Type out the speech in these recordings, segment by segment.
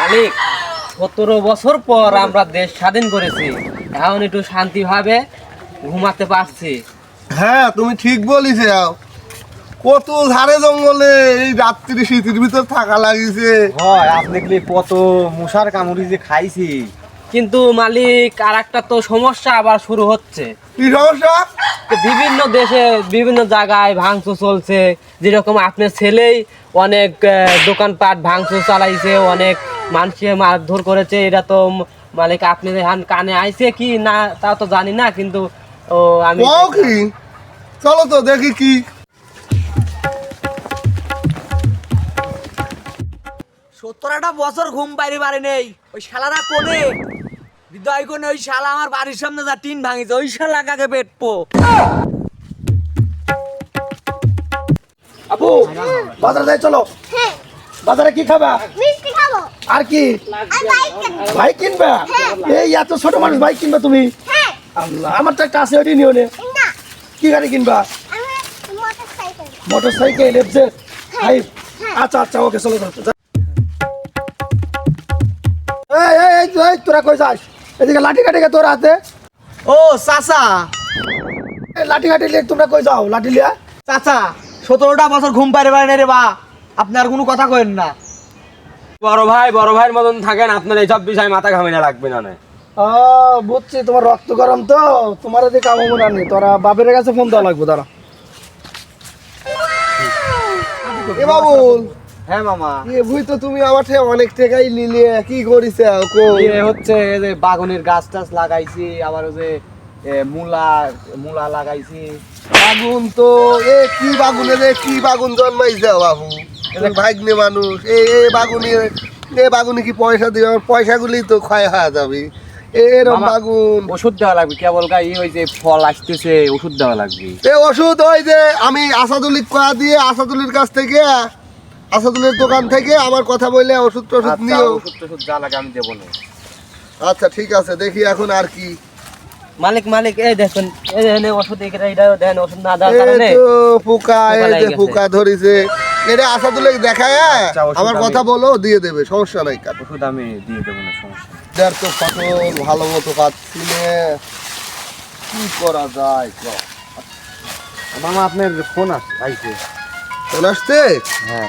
মালিক সতেরো বছর পর আমরা দেশ স্বাধীন করেছি। এখন একটু শান্তিভাবে ঘুমাতে পারছি। হ্যাঁ তুমি ঠিক বলিস কত ঝাড়ে জঙ্গলে এই রাত্রি শীতের ভিতর থাকা লাগিছে। হয় আপনি কি কত মশার কামড়ি যে খাইছি? কিন্তু মালিক আর একটা তো সমস্যা আবার শুরু হচ্ছে। কি সমস্যা? বিভিন্ন দেশে বিভিন্ন জায়গায় ভাঙচুর চলছে। যেরকম আপনার ছেলেই অনেক দোকানপাট ভাঙচুর চালাইছে অনেক মানুষকে মারধর করেছে। এটা তো মালিক আপনি এখন কানে আইছে কি না তা তো জানি না কিন্তু ও আমি চলো তো দেখি কি সত্তরটা বছর ঘুম পাইরে পারে নেই। ওই শালারা কোনে? হৃদয় কোনে? ওই শালা আমার বাড়ির সামনে যা টিন ভাঙিছে ওই শালা কাকে পেটপো আপু বাজারে যাই চলো। বাজারে কি খাবা? মিষ্টি খাব। আর কি? বাইক কিনবো। কিনবা? এই এত ছোট মানুষ বাইক কিনবা তুমি? হ্যাঁ। আল্লাহ আমার তো একটা আছে ওটি নিও নে। কি গাড়ি কিনবা? মোটর সাইকেল এফজেড আচ্ছা আচ্ছা ওকে চলো। তোরা কই যাস? এদিকে লাঠি কাটি তোর হাতে। ও চাচা। লাঠি কাটি লিয়ে তোমরা কই যাও? লাঠি লিয়া চাচা সতেরোটা বছর ঘুম পাইরে পারে রে বা। আপনি আর কোনো কথা কইেন না। বড় ভাই বড় ভাইয়ের মতন থাকেন আপনার এইসব বিষয় মাথা ঘামিনা লাগবে না না। ও বুঝছি তোমার রক্ত গরম তো। তোমার এদিকে কামো মনে নেই। তোরা বাপের কাছে ফোন দেওয়া লাগবে দাঁড়া। এ বাবুল। হ্যাঁ মামা। এ বুঝ তো তুমি আমার থেকে অনেক টাকাই নিলে কি করিছে কো? এ হচ্ছে এই যে বাগুনের গাছ টাছ লাগাইছি আবার ওই যে মূলা মূলা লাগাইছি। বাগুন তো এ কি বাগুনে রে কি বাগুন জন্মাইছে বাবু? তুমি ভাগ্নে মানুষ এ এ বাগুনি এ বাগুনি কি পয়সা দিবে? আমার পয়সাগুলি তো ক্ষয় হয়ে যাবে। এরম বাগুন। ওষুধ দেওয়া লাগবে কেবল গাই ওই যে ফল আসতেছে ওষুধ দেওয়া লাগবে। এ ওষুধ ওই যে আমি আসাদুলিক কয়া দিয়ে আসাদুলির কাছ থেকে আসাদুলের দোকান থেকে আমার কথা বলে ওষুধ টষুধ আচ্ছা, নিও। ওষুধ টষুধ যা লাগে আমি দেবো না। আচ্ছা ঠিক আছে দেখি এখন আর কি। মালিক মালিক এই দেখুন এই দেখেন ওষুধ এখানে এটা দেন ওষুধ না দেওয়ার এই কারণে তো পোকা এই যে পোকা ধরিছে। এটা আসাদুলিক দেখায় আচ্ছা, আমার কথা বলো দিয়ে দেবে সমস্যা নাই কার। ওষুধ আমি দিয়ে দেবো না সমস্যা। যার তো ফসল ভালো মতো পাচ্ছি না। কি করা যায় ক? মামা আপনার ফোন আস আইছে। ফোন আসছে? হ্যাঁ।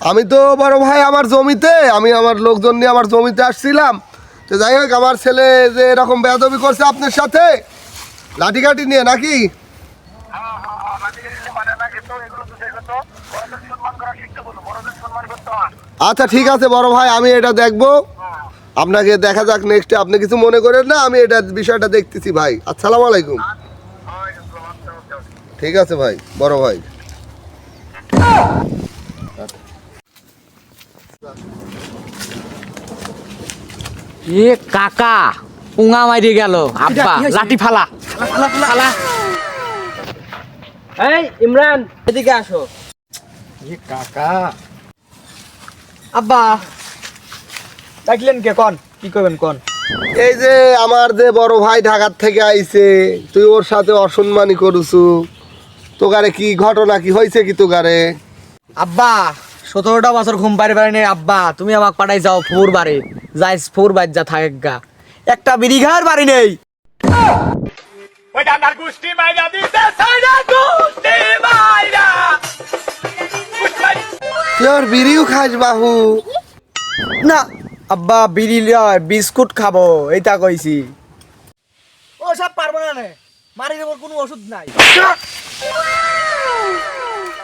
আমি তো বড় ভাই আমার জমিতে, আমি আমার লোকজন নিয়ে আমার জমিতে আসছিলাম। তো যাই হোক, আমার ছেলে যে এরকম বেয়াদবি করছে আপনার সাথে? লাঠিকাঠি নিয়ে নাকি? আচ্ছা ঠিক আছে বড় ভাই, আমি এটা দেখব। আপনাকে দেখা যাক নেক্সট আপনি কিছু মনে করেন না, আমি এটা বিষয়টা দেখতেছি ভাই। আসসালামু আলাইকুম। ঠিক আছে ভাই, বড় ভাই। এ কাকা পুঙা মারি গেল। আব্বা লাঠি ফালা। ফালা এই ইমরান এদিকে আসো। কাকা। আব্বা ডাকলেন কে? কন কি করবেন কন? এই যে আমার যে বড় ভাই ঢাকার থেকে আইছে তুই ওর সাথে অসম্মানি করুছু। তোকারে কি ঘটনা কি হয়েছে কি তোকারে? আব্বা সতেরোটা বছর ঘুম পারি পারি নেই আব্বা তুমি আমাকে পাঠাই যাও ফুর বাড়ি। যাই ফুর বাড়ি যা থাকে গা। একটা বিড়ি খাওয়ার বাড়ি নেই। তুই বিড়িও খাস বাহু। না আব্বা বিড়ি লয় বিস্কুট খাব এইটা কইছি। ও সব পারব না নে। মারি দেবো কোনো ওষুধ নাই।